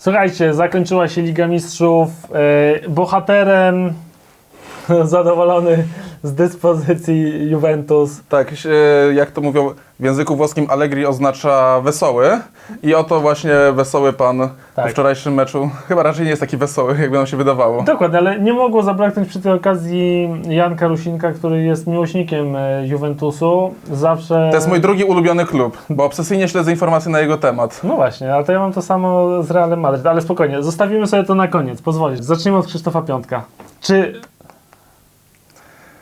Słuchajcie, zakończyła się Liga Mistrzów. E, bohaterem zadowolony z dyspozycji Juventus. Tak, jak to mówią w języku włoskim, Allegri oznacza wesoły. I oto właśnie wesoły pan Tak. po wczorajszym meczu. Chyba raczej nie jest taki wesoły, jakby nam się wydawało. Dokładnie, ale nie mogło zabraknąć przy tej okazji Janka Rusinka, który jest miłośnikiem e, Juventusu. Zawsze. To jest mój drugi ulubiony klub, bo obsesyjnie śledzę informacje na jego temat. No właśnie, a to ja mam to samo z Realem Madryt, ale spokojnie, zostawimy sobie to na koniec, pozwolisz. Zacznijmy od Krzysztofa Piątka. Czy...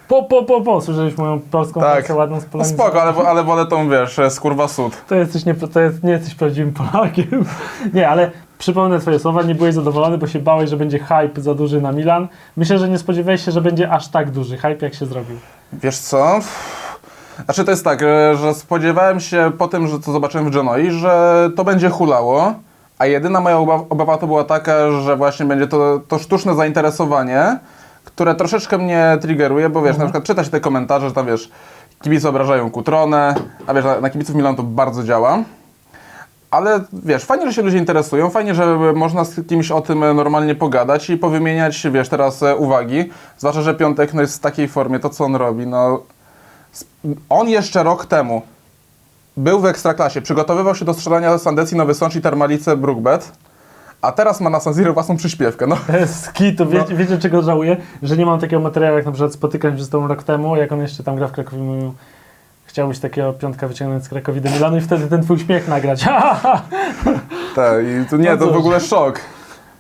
Po, po, po, po, słyszeliśmy moją polską Tak. wersję ładną z No spoko, ale, ale wolę tą, wiesz, e, skurwa sód. To jesteś, nie, to jest, nie jesteś prawdziwym Polakiem. Nie, ale przypomnę twoje słowa, nie byłeś zadowolony, bo się bałeś, że będzie hype za duży na Milan. Myślę, że nie spodziewałeś się, że będzie aż tak duży hype, jak się zrobił. Wiesz co? Znaczy to jest tak, e, że spodziewałem się po tym, że co zobaczyłem w Genoi, że to będzie hulało, a jedyna moja obawa, obawa to była taka, że właśnie będzie to, to sztuczne zainteresowanie, które troszeczkę mnie triggeruje, bo wiesz, na przykład czyta się te komentarze, że tam wiesz, kibice obrażają Kutronę, a wiesz, na, na kibiców Milanu to bardzo działa. Ale wiesz, fajnie, że się ludzie interesują, fajnie, że można z kimś o tym normalnie pogadać i powymieniać, wiesz, teraz e, uwagi. Zwłaszcza, że Piątek no, jest w takiej formie, to co on robi, no... On jeszcze rok temu był w Ekstraklasie, przygotowywał się do strzelania Sandecji Nowy Sącz i Termalice Brookbet, a teraz ma na San Siro własną przyśpiewkę, no. Z kitu, wiecie, wiecie czego żałuję? Że nie mam takiego materiału, jak na przykład spotykałem się z tą rok temu, jak on jeszcze tam gra w Krakowie, mówił chciałbyś takiego piątka wyciągnąć z Krakowi do Milanu i wtedy ten twój śmiech nagrać. Tak, i tu nie, No to w ogóle szok.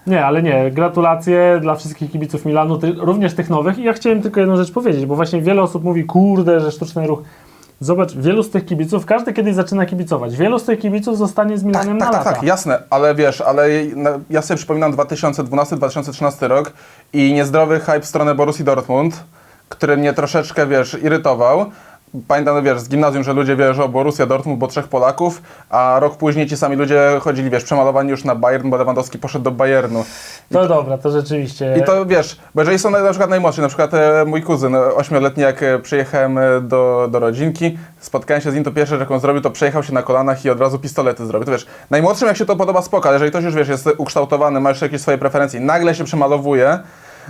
Nie, ale nie. Gratulacje dla wszystkich kibiców Milanu, ty, również tych nowych. I ja chciałem tylko jedną rzecz powiedzieć, bo właśnie wiele osób mówi, kurde, że sztuczny ruch. Zobacz, wielu z tych kibiców, każdy kiedyś zaczyna kibicować. Wielu z tych kibiców zostanie z Milanem Tak, na tak, lata. tak, jasne, ale wiesz, ale ja sobie przypominam 2012-2013 rok i niezdrowy hype w stronę Borussii Dortmund, który mnie troszeczkę, wiesz, irytował. Pamiętam, wiesz, z gimnazjum, że ludzie wierzą o Borussia Dortmund, bo trzech Polaków, a rok później ci sami ludzie chodzili, wiesz, przemalowani już na Bayern, bo Lewandowski poszedł do Bayernu. To dobra, to rzeczywiście. I to wiesz, bo jeżeli są na, przykład najmłodsi, na przykład e, mój kuzyn, e, ośmioletni, jak e, przyjechałem do, do rodzinki, spotkałem się z nim, to pierwsze, jak on zrobił, to przejechał się na kolanach i od razu pistolety zrobił. To wiesz, najmłodszym jak się to podoba, spoko, ale jeżeli ktoś już, wiesz, jest ukształtowany, ma jeszcze jakieś swoje preferencje i nagle się przemalowuje,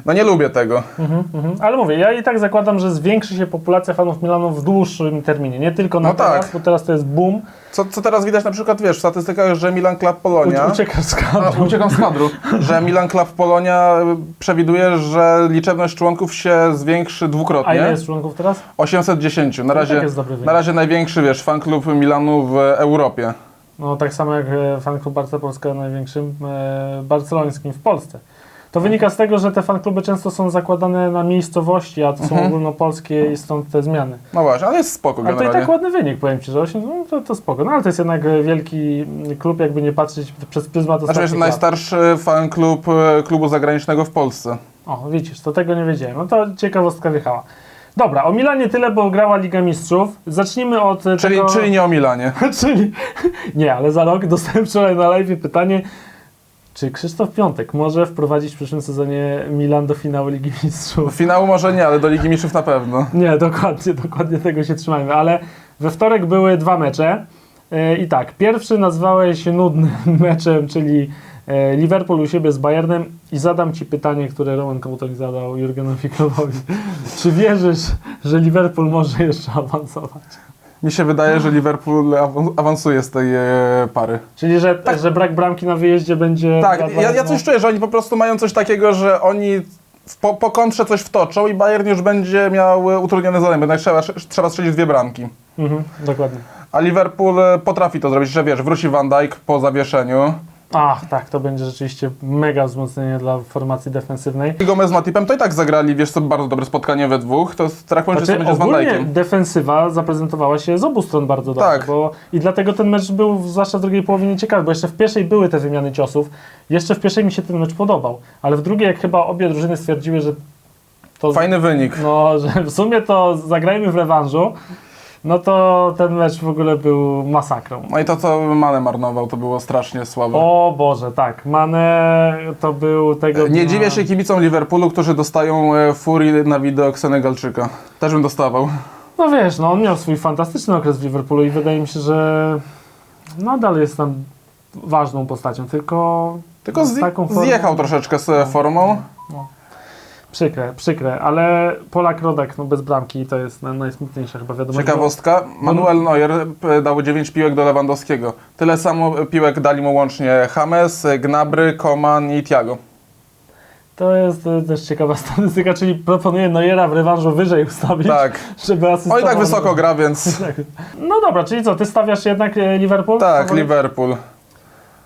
no nie lubię tego. Mhm, mhm. Ale mówię, ja i tak zakładam, że zwiększy się populacja fanów Milanu w dłuższym terminie. Nie tylko na No teraz, tak. bo teraz to jest boom. Co, co teraz widać na przykład, wiesz, w statystykach, że Milan Club Polonia... Ucie- Uciekasz z A, kadru. uciekam z kadru. że Milan Club Polonia e, przewiduje, że liczebność członków się zwiększy dwukrotnie. A ile jest członków teraz? 810. Na tak razie, jest dobry wynik. na razie największy, wiesz, fan klub Milanu w Europie. No tak samo jak e, fanklub Barca Polska największym e, barcelońskim w Polsce. To wynika z tego, że te fankluby często są zakładane na miejscowości, a to są Mhm. ogólnopolskie i stąd te zmiany. No właśnie, ale jest spoko Ale to i generalnie. tak ładny wynik, powiem Ci, że 8, no to, to spoko. No ale to jest jednak e, wielki klub, jakby nie patrzeć przez pryzmat Znaczy, lat. najstarszy fan klub e, klubu zagranicznego w Polsce. O, widzisz, to tego nie wiedziałem. No to ciekawostka wjechała. Dobra, o Milanie tyle, bo grała Liga Mistrzów. Zacznijmy od e, Czyli, tego... czyli nie o Milanie. Czyli, nie, ale za rok dostałem wczoraj na live pytanie, czy Krzysztof Piątek może wprowadzić w przyszłym sezonie Milan do finału Ligi Mistrzów? Finału może nie, ale do Ligi Mistrzów na pewno. Nie, dokładnie, dokładnie tego się trzymajmy, ale we wtorek były dwa mecze E, i tak, pierwszy nazwałeś nudnym meczem, czyli e, Liverpool u siebie z Bayernem i zadam Ci pytanie, które Roman Kołtoń zadał Jurgenowi Kloppowi. Czy wierzysz, że Liverpool może jeszcze awansować? Mi się wydaje, że Liverpool awan- awansuje z tej e, pary. Czyli, że, że brak bramki na wyjeździe będzie... Tak, dla ja, ja coś czuję, że oni po prostu mają coś takiego, że oni po, po kontrze coś wtoczą i Bayern już będzie miał e, utrudnione zadanie, bo trzeba, trzeba strzelić dwie bramki. Mhm, dokładnie. A Liverpool e, potrafi to zrobić, że wiesz, wróci Van Dijk po zawieszeniu. Ach, tak, to będzie rzeczywiście mega wzmocnienie dla formacji defensywnej. I Gomez z Matipem to i tak zagrali, wiesz co, bardzo dobre spotkanie we dwóch. To strach powiedzieć, Znaczy, będzie z Van ogólnie Dijkiem. defensywa zaprezentowała się z obu stron bardzo dobrze, Tak. bo i dlatego ten mecz był zwłaszcza w drugiej połowie nieciekawy, bo jeszcze w pierwszej były te wymiany ciosów, jeszcze w pierwszej mi się ten mecz podobał, ale w drugiej jak chyba obie drużyny stwierdziły, że to, Fajny wynik. no, że w sumie to zagrajmy w rewanżu, no to ten mecz w ogóle był masakrą. No i to, co Mane marnował, to było strasznie słabe. O Boże, tak, Mane to był tego Nie dnia- dziwię się kibicom Liverpoolu, którzy dostają e, furii na widok Senegalczyka. Też bym dostawał. No wiesz, no on miał swój fantastyczny okres w Liverpoolu i wydaje mi się, że nadal jest tam ważną postacią, tylko Tylko Z taką formą- zjechał troszeczkę z formą. Przykre, przykre, ale Polak Rodak no bez bramki to jest naj- najsmutniejsza chyba wiadomość. Ciekawostka, Manuel Neuer p- dał 9 piłek do Lewandowskiego. Tyle samo piłek dali mu łącznie James, Gnabry, Koman i Thiago. To jest e, też ciekawa statystyka, czyli proponuję Neuera w rewanżu wyżej ustawić, Tak. żeby asystował. i tak wysoko gra, więc Tak. No dobra, czyli co, ty stawiasz jednak e, Liverpool? tak? Liverpool.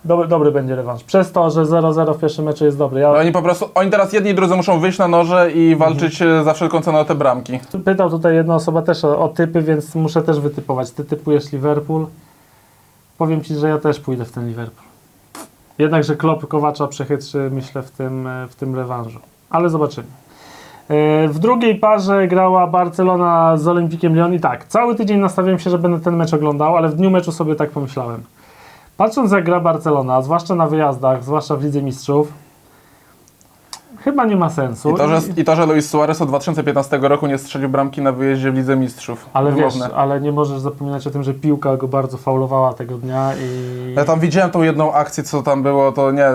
Dobry, dobry będzie rewanż. Przez to, że 0-0 w pierwszym meczu jest dobry. Ja No Oni po prostu, oni teraz jedni i drudzy muszą wyjść na noże i walczyć e, za wszelką cenę o te bramki. pytał tutaj jedna osoba też o, o typy, więc muszę też wytypować. Ty typujesz Liverpool. Powiem ci, że ja też pójdę w ten Liverpool. Jednakże Klopp Kowacza przechytrzy, myślę, w tym, e, w tym rewanżu. Ale zobaczymy. E, W drugiej parze grała Barcelona z Olimpikiem Lyon i tak, cały tydzień nastawiłem się, że będę ten mecz oglądał, ale w dniu meczu sobie tak pomyślałem. Patrząc jak gra Barcelona, zwłaszcza na wyjazdach, zwłaszcza w Lidze Mistrzów, chyba nie ma sensu. I to, że, I to, że Luis Suarez od 2015 roku nie strzelił bramki na wyjeździe w Lidze Mistrzów. Ale wiesz, ale nie możesz zapominać o tym, że piłka go bardzo faulowała tego dnia i... Ja tam widziałem tą jedną akcję, co tam było, to nie...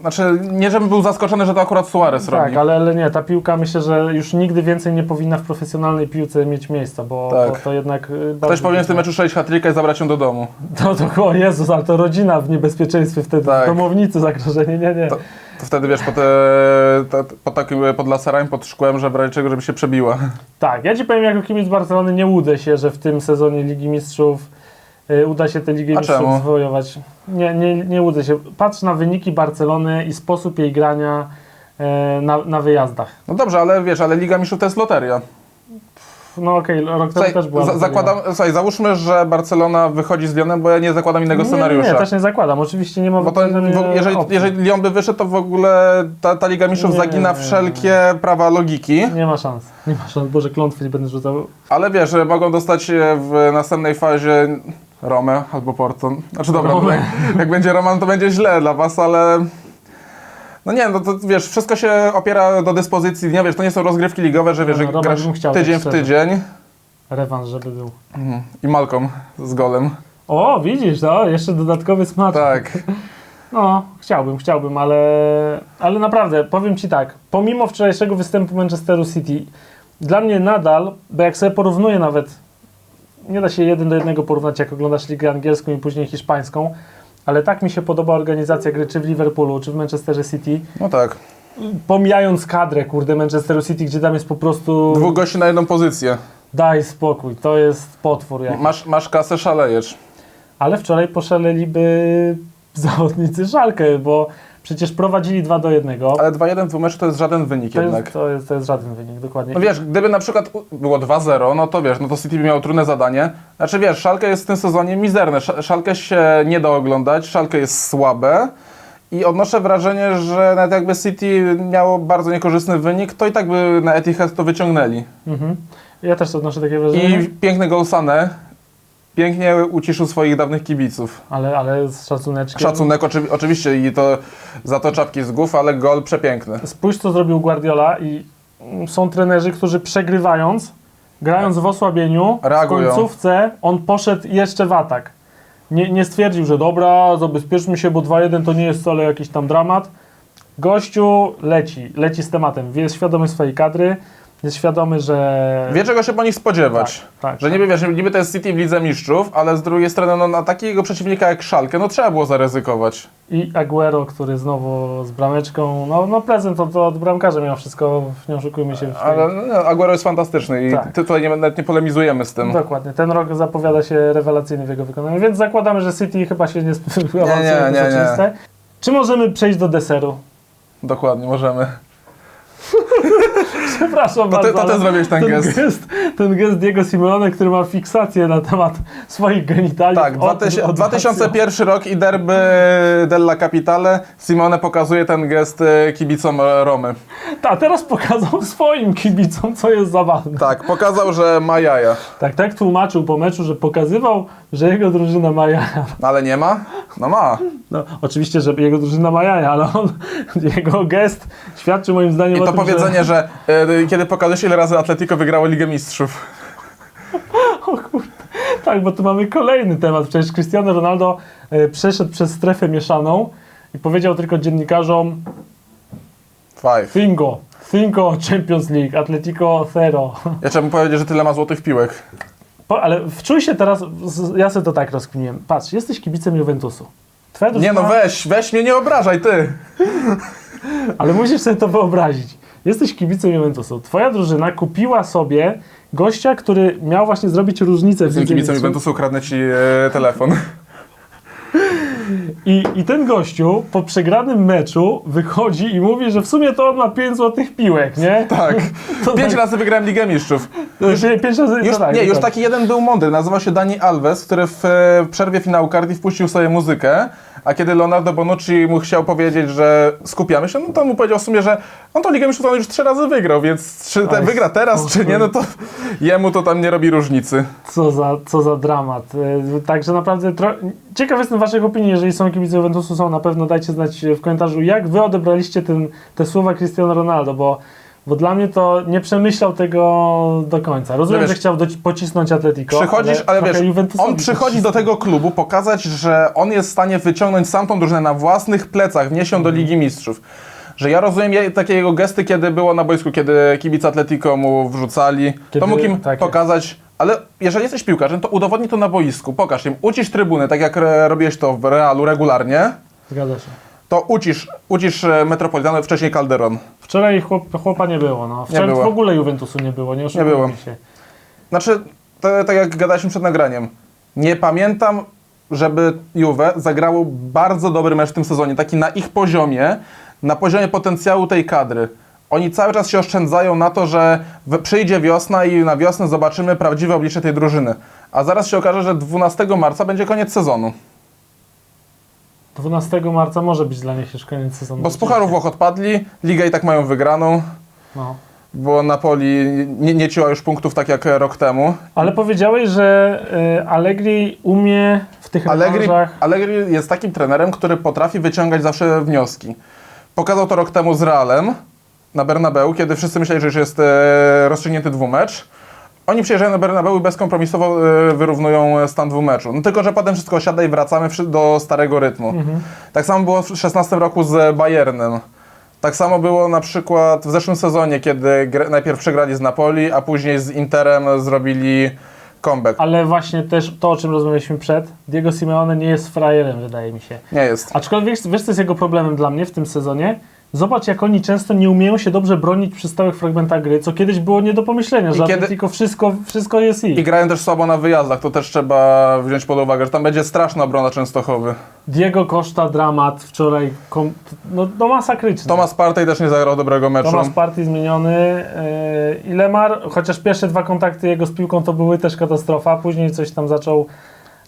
Znaczy, nie żebym był zaskoczony, że to akurat Suarez tak, robi. ale, ale nie, ta piłka myślę, że już nigdy więcej nie powinna w profesjonalnej piłce mieć miejsca, bo, Tak. bo to jednak... y, Ktoś powinien w tym meczu strzelić hat i zabrać ją do domu. To, to, o Jezus, ale to rodzina w niebezpieczeństwie wtedy, Tak. domownicy zagrożenie, nie, nie. To- To wtedy, wiesz, pod, e, pod takim, pod laserami, pod szkłem, że w razie czego, żeby się przebiła. Tak, ja ci powiem, jako kibic Barcelony nie łudzę się, że w tym sezonie Ligi Mistrzów y, uda się tę Ligę A Mistrzów czemu? zwojować. Nie, nie, nie łudzę się. Patrz na wyniki Barcelony i sposób jej grania y, na, na wyjazdach. No dobrze, ale wiesz, ale Liga Mistrzów to jest loteria. No okej, rok temu też była za, zakładam, słuchaj, załóżmy, że Barcelona wychodzi z Lyonem, bo ja nie zakładam innego nie, scenariusza. Nie, też nie zakładam. Oczywiście nie ma Bo to, w jeżeli, opcji. jeżeli Lyon by wyszedł, to w ogóle ta, ta Liga Mistrzów Nie, zagina nie, wszelkie prawa logiki. Nie ma szans. Nie ma szans. Boże, klątwy nie będę rzucał. Ale wiesz, że mogą dostać w następnej fazie Romę albo Porto. Znaczy dobra, no, jak, jak będzie Roman, to będzie źle dla was, ale... No nie, no to wiesz, wszystko się opiera do dyspozycji dnia, wiesz, to nie są rozgrywki ligowe, że wiesz, No, że Roman grasz tydzień w tydzień Rewanż, żeby był. Mhm. i Malcolm z golem. O, widzisz, no, jeszcze dodatkowy smak. Tak. No, chciałbym, chciałbym, ale, ale naprawdę, powiem Ci tak, pomimo wczorajszego występu Manchesteru City, dla mnie nadal, bo jak sobie porównuję nawet, nie da się jeden do jednego porównać, jak oglądasz ligę angielską i później hiszpańską, ale tak mi się podoba organizacja gry, czy w Liverpoolu, czy w Manchesterze City, No tak. pomijając kadrę, kurde, Manchesteru City, gdzie tam jest po prostu, Dwóch gości na jedną pozycję. daj spokój, to jest potwór. Masz, masz kasę, szalejesz. Ale wczoraj poszaleliby zawodnicy Szalkę, bo przecież prowadzili 2 do 1. Ale 2-1 w dwóch meczu to jest żaden wynik To jednak. jest, to, jest, to jest żaden wynik, dokładnie. No wiesz, gdyby na przykład było 2-0, no to wiesz, no to City by miało trudne zadanie. Znaczy wiesz, Szalkę jest w tym sezonie mizerne. Sz- Szalkę się nie da oglądać, Szalkę jest słabe. I odnoszę wrażenie, że nawet jakby City miało bardzo niekorzystny wynik, to i tak by na Etihad to wyciągnęli. Mhm. Ja też odnoszę takie wrażenie, I piękny gol Sané pięknie uciszył swoich dawnych kibiców. ale, ale z szacuneczkiem. Szacunek oczywi- oczywiście i to za to czapki z głów, ale gol przepiękny. Spójrz, co zrobił Guardiola i mm, są trenerzy, którzy przegrywając, grając w osłabieniu, Reagują. w końcówce on poszedł jeszcze w atak. Nie, nie stwierdził, że dobra, zabezpieczmy się, bo 2-1 to nie jest wcale jakiś tam dramat. Gościu leci, leci z tematem, jest świadomy swojej kadry, jest świadomy, że... Wie czego się po nich spodziewać. Tak, tak, Że niby wiesz, niby to jest City w Lidze Mistrzów, ale z drugiej strony no, na takiego przeciwnika jak Szalkę, no trzeba było zaryzykować. I Aguero, który znowu z brameczką, no, no prezent od, od bramkarza miał wszystko, nie oszukujmy się. Ale no, Aguero jest fantastyczny i Tak. tutaj nie, nawet nie polemizujemy z tym. Dokładnie, ten rok zapowiada się rewelacyjny w jego wykonaniu, więc zakładamy, że City chyba się nie awansuje, nie, nie, nie. oczywiste. Czy możemy przejść do deseru? Dokładnie, możemy. Przepraszam To ty, bardzo, to ty zrobiłeś ten gest. Ten gest Diego Simeone, który ma fiksację na temat swoich genitaliów. Tak, od- 2000 od- 2001 rok i derby della Capitale. Simone pokazuje ten gest e, kibicom e, Romy. Ta, teraz pokazał swoim kibicom, co jest zabawne. Tak, pokazał, że ma jaja. Tak, tak tłumaczył po meczu, że pokazywał, że jego drużyna ma jaja. No, ale nie ma? No ma. No, oczywiście, że jego drużyna ma jaja, ale on, jego gest świadczy moim zdaniem I o to tym, powiedzenie, że e, kiedy pokazujesz ile razy Atletico wygrało Ligę Mistrzów. O kurde. Tak, bo tu mamy kolejny temat. Przecież Cristiano Ronaldo e, przeszedł przez strefę mieszaną i powiedział tylko dziennikarzom Five. Cinco, Cinco Champions League, Atletico Zero. Ja trzeba mu powiedzieć, że tyle ma złotych piłek. Po, ale wczuj się teraz, ja sobie to tak rozkminiłem. Patrz, jesteś kibicem Juventusu. Twoja Nie drużyna, no weź, weź mnie nie obrażaj, ty. Ale musisz sobie to wyobrazić. Jesteś kibicem Juventusu. Twoja drużyna kupiła sobie gościa, który miał właśnie zrobić różnicę w Jestem kibicem dzienniku. Juventusu, kradnę ci e, telefon. I, I ten gościu po przegranym meczu wychodzi i mówi, że w sumie to on ma 5 złotych piłek, nie? Tak. To Pięć tak- razy wygrałem Ligę Mistrzów. Już, pięć razy, Już, tak, nie, już tak. taki jeden był mądry, nazywa się Dani Alves, który w e, przerwie finału Cardiff puścił sobie muzykę, a kiedy Leonardo Bonucci mu chciał powiedzieć, że skupiamy się, no to mu powiedział w sumie, że on tą Ligę Mistrzów on już trzy razy wygrał, więc czy te, wygra teraz, czy nie, no to jemu to tam nie robi różnicy. Co za, co za dramat. E, Także naprawdę tro... ciekaw jestem waszych opinii, jeżeli są kibice Juventusu, są na pewno dajcie znać w komentarzu, jak wy odebraliście ten, te słowa Cristiano Ronaldo, bo, bo dla mnie to nie przemyślał tego do końca. Rozumiem, No wiesz, że chciał pocisnąć Atletico, Przychodzisz, ale, trochę wiesz, on przychodzi do tego klubu pokazać, że on jest w stanie wyciągnąć sam tą drużynę na własnych plecach, wnieść ją do Ligi Mistrzów. Że ja rozumiem takie jego gesty, kiedy było na boisku, kiedy kibice Atletico mu wrzucali, Kiedy- to mógł im tak jest. pokazać, ale jeżeli jesteś piłkarzem, to udowodnij to na boisku, pokaż im, ucisz trybuny, tak jak robiłeś to w Realu regularnie, Zgadza się. to ucisz, ucisz e, Metropolitano, wcześniej Calderon. Wczoraj chłop, chłopa nie było, no. Wczoraj było. w ogóle Juventusu nie było, nie oszukujmy było. się. Znaczy, to, tak jak gadaliśmy przed nagraniem, nie pamiętam, żeby Juve zagrało bardzo dobry mecz w tym sezonie, taki na ich poziomie, na poziomie potencjału tej kadry. Oni cały czas się oszczędzają na to, że przyjdzie wiosna i na wiosnę zobaczymy prawdziwe oblicze tej drużyny. A zaraz się okaże, że 12 marca będzie koniec sezonu. 12 marca może być dla nich już koniec sezonu. Bo z Pucharu Włoch odpadli, ligę i tak mają wygraną, No. bo Napoli nie, nie ciła już punktów tak jak rok temu. Ale powiedziałeś, że y, Allegri umie w tych Allegri, rewanżach... Allegri jest takim trenerem, który potrafi wyciągać zawsze wnioski. Pokazał to rok temu z Realem na Bernabeu, kiedy wszyscy myśleli, że już jest e, rozstrzygnięty dwumecz. Oni przyjeżdżają na Bernabeu i bezkompromisowo e, wyrównują stan dwumeczu. No tylko, że potem wszystko siada i wracamy do starego rytmu. Mhm. Tak samo było w 2016 roku z Bayernem. Tak samo było na przykład w zeszłym sezonie, kiedy najpierw przegrali z Napoli, a później z Interem zrobili comeback. Ale właśnie też to, o czym rozmawialiśmy przed, Diego Simeone nie jest frajerem, wydaje mi się. Nie jest. Aczkolwiek wiesz, co jest jego problemem dla mnie w tym sezonie? Zobacz, jak oni często nie umieją się dobrze bronić przy stałych fragmentach gry, co kiedyś było nie do pomyślenia, że I kiedy- Atletico wszystko, wszystko jest I ich. grają też słabo na wyjazdach, to też trzeba wziąć pod uwagę, że tam będzie straszna obrona Częstochowy. Diego Costa, dramat wczoraj, kom, no, no masakryczny. Thomas Partey też nie zagrał dobrego meczu. Thomas Party zmieniony yy, i Lemar, chociaż pierwsze dwa kontakty jego z piłką to były też katastrofa, później coś tam zaczął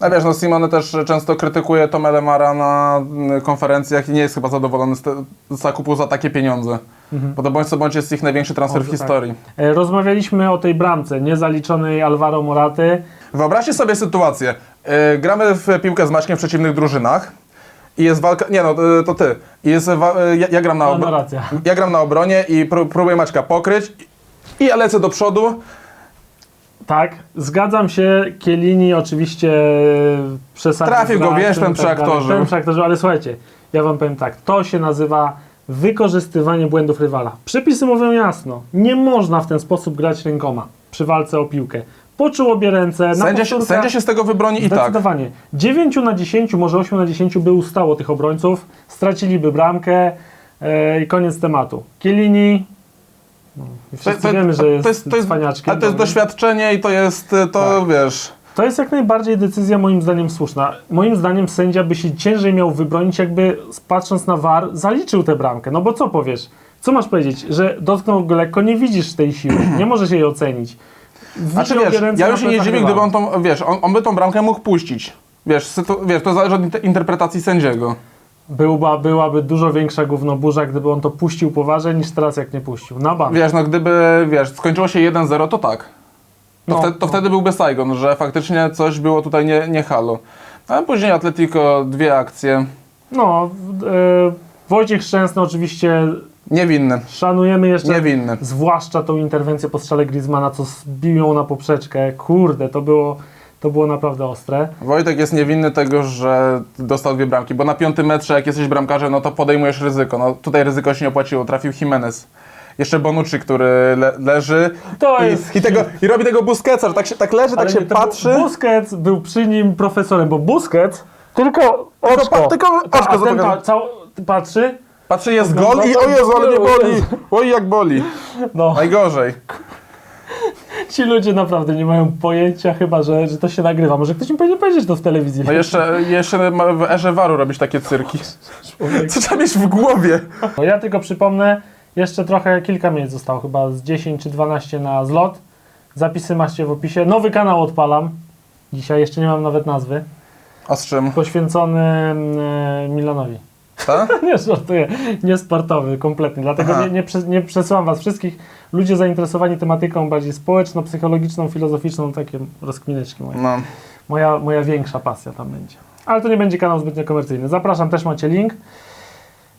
A wiesz, no Simone też często krytykuje Tome Lemara na mm, konferencjach i nie jest chyba zadowolony z, te, z zakupu za takie pieniądze. Bo to bądź co bądź jest ich największy transfer w tak. historii. E, Rozmawialiśmy o tej bramce niezaliczonej Alvaro Moraty. Wyobraźcie sobie sytuację. Yy, gramy w piłkę z Maćkiem w przeciwnych drużynach i jest walka... Nie no, y, to ty. I jest ja, ja, gram na No, obro- no racja. ja gram na obronie i pró- próbuję Maćka pokryć i ja lecę do przodu. Tak, zgadzam się. Kielini oczywiście przesadził. Trafił go, wiesz, ten tak przeaktorzył. Ten przeaktorzył, ale słuchajcie, ja wam powiem tak, to się nazywa wykorzystywanie błędów rywala. Przepisy mówią jasno, nie można w ten sposób grać rękoma przy walce o piłkę. Poczuł obie ręce, Sędzia, się- sędzia się z tego wybroni i tak. Zdecydowanie. 9 na 10, może 8 na 10 by ustało tych obrońców, straciliby bramkę e, i koniec tematu. Kielini, no, wszyscy wiemy, że jest, to jest, to jest, cwaniaczkiem. ale to jest dobrym. doświadczenie i to jest, to Tak. wiesz... To jest jak najbardziej decyzja moim zdaniem słuszna. Moim zdaniem sędzia by się ciężej miał wybronić, jakby patrząc na VAR zaliczył tę bramkę. No bo co powiesz? Co masz powiedzieć? Że dotknął go lekko, nie widzisz tej siły, nie możesz jej ocenić. Znaczy wiesz, ja bym się nie dziwię, gdyby on tą, wiesz, on, on by tą bramkę mógł puścić. Wiesz, wiesz, to zależy od inter- interpretacji sędziego. Byłba, byłaby dużo większa gównoburza, gdyby on to puścił poważnie, niż teraz jak nie puścił. Na bank. Wiesz, no gdyby, wiesz, skończyło się 1-0, to tak. To, No, wtedy, to no. wtedy byłby Saigon, że faktycznie coś było tutaj nie, nie halo. A później Atletico, dwie akcje, No, e, Wojciech Szczęsny oczywiście niewinny, szanujemy jeszcze, niewinny. zwłaszcza tą interwencję po strzale Griezmana, co zbił ją na poprzeczkę. Kurde, to było, To było naprawdę ostre. Wojtek jest niewinny tego, że dostał dwie bramki, bo na piątym metrze, jak jesteś bramkarzem, no to podejmujesz ryzyko. No tutaj ryzyko się nie opłaciło, trafił Jimenez. Jeszcze Bonucci, który le leży To i, jest- i, tego, i robi tego Busquetsa, że tak, się, tak leży, tak się nie, to patrzy. Busquets był przy nim profesorem, bo Busquets tylko oczko. pa- tylko Ta- oczko a ten zapomniałem. pa, cał, patrzy, Patrzy, jest gol i o Jezu, ale mnie boli. Oj, jak boli. no Najgorzej. Ci ludzie naprawdę nie mają pojęcia chyba, że, że to się nagrywa. Może ktoś im powinien powiedzieć to w telewizji. No jeszcze, jeszcze w erze waru robić takie cyrki. Co trzeba mieć w głowie? No ja tylko przypomnę, jeszcze trochę, kilka miejsc zostało, chyba z 10 czy 12 na zlot. Zapisy macie w opisie. Nowy kanał odpalam. Dzisiaj jeszcze nie mam nawet nazwy. A z czym? Poświęcony Nie żartuję, nie sportowy kompletnie. Dlatego Aha. nie, nie, prze- nie przesyłam Was wszystkich. Ludzie zainteresowani tematyką bardziej społeczno-psychologiczną, filozoficzną, takie rozkmineczki moje. No. Moja, moja większa pasja tam będzie. Ale to nie będzie kanał zbytnio komercyjny. Zapraszam, też macie link.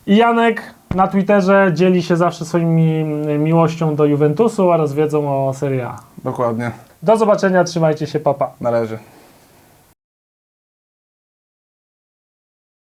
I Janek na Twitterze dzieli się zawsze swoimi miłością do Juventusu oraz wiedzą o Serie A. Dokładnie. Do zobaczenia, trzymajcie się, papa. Na razie.